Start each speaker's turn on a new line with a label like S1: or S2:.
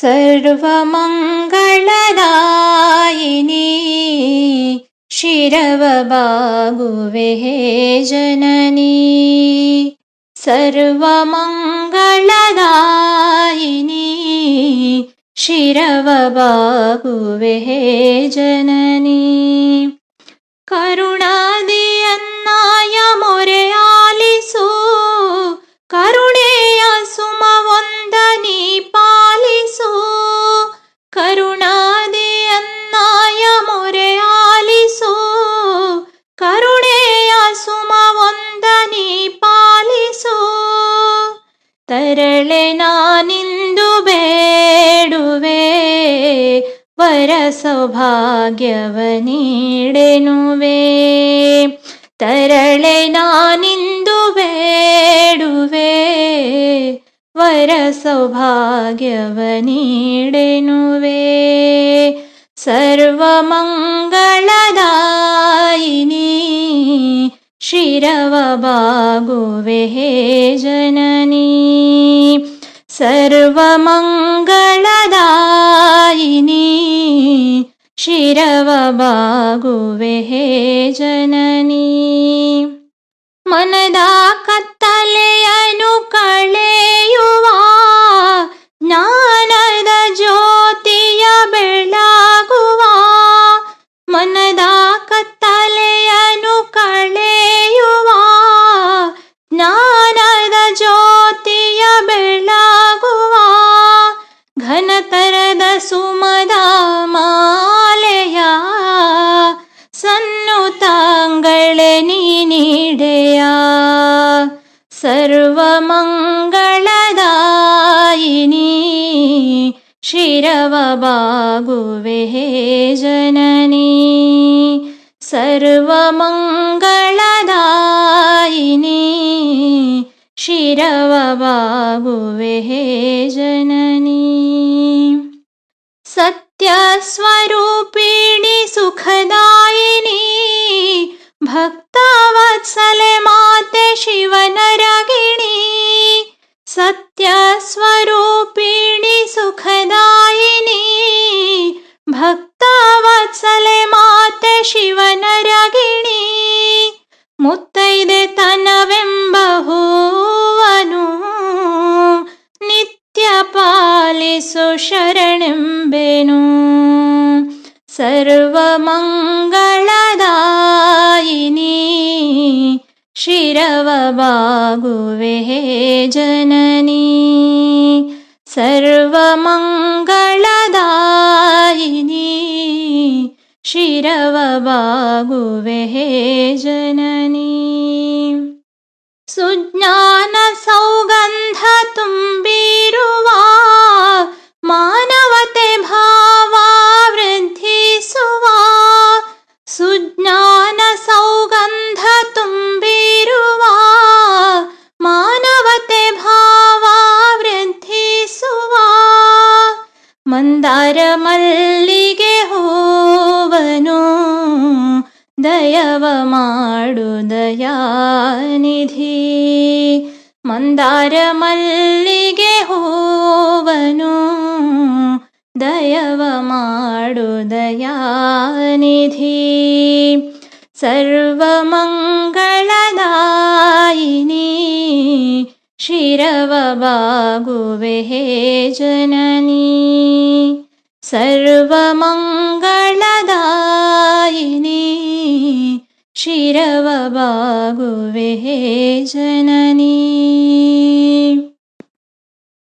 S1: सर्वमङ्गलदायिनी शिरवबा जननी। सर्वमङ्गलदायिनी शिरवबा जननी। करुणादि ತರಳೆ ನಾನಿಂದು ಬೇಡುವೆ ವರ ಸೌಭಾಗ್ಯವ ನೀಡೆನುವೆ ತರಳೆ ನಾನಿಂದು ಬೇಡುವೆ ವರ ಸೌಭಾಗ್ಯವ ನೀಡೆನುವೆ ಸರ್ವಮಂಗಳದಾಯಿನಿ शिरवबा जननी। सर्वमङ्गलदायिनी। शिरवबागुवे जननी। मनदा कत्तलेयनुक गुवेः जननी सर्वमङ्गलदायिनी शिरवबा गुवेः जननी। सत्यस्वरूपिणि सुखदायिनी भक्तावत्सले माते शिवनरगिणी सत्य ಶರಣೆಂಬೆನು ಸರ್ವಮಂಗಳದಾಯಿನಿ ಶಿರವ ಬಾಗುವೆ ಜನನಿ सर्वमङ्गलदायिनी ಶಿರವ ಬಾಗುವೆ ಜನನಿ ಮಂದಾರ ಮಲ್ಲಿಗೆ ಹೂವನು ದಯವ ಮಾಡು ದಯಾನಿಧಿ ಸರ್ವಮಂಗಳದಾಯಿನಿ ಶಿರವ ಬಾಗುವೆ ಜನನಿ सर्वमङ्गलदायिनी शिरबा जननी।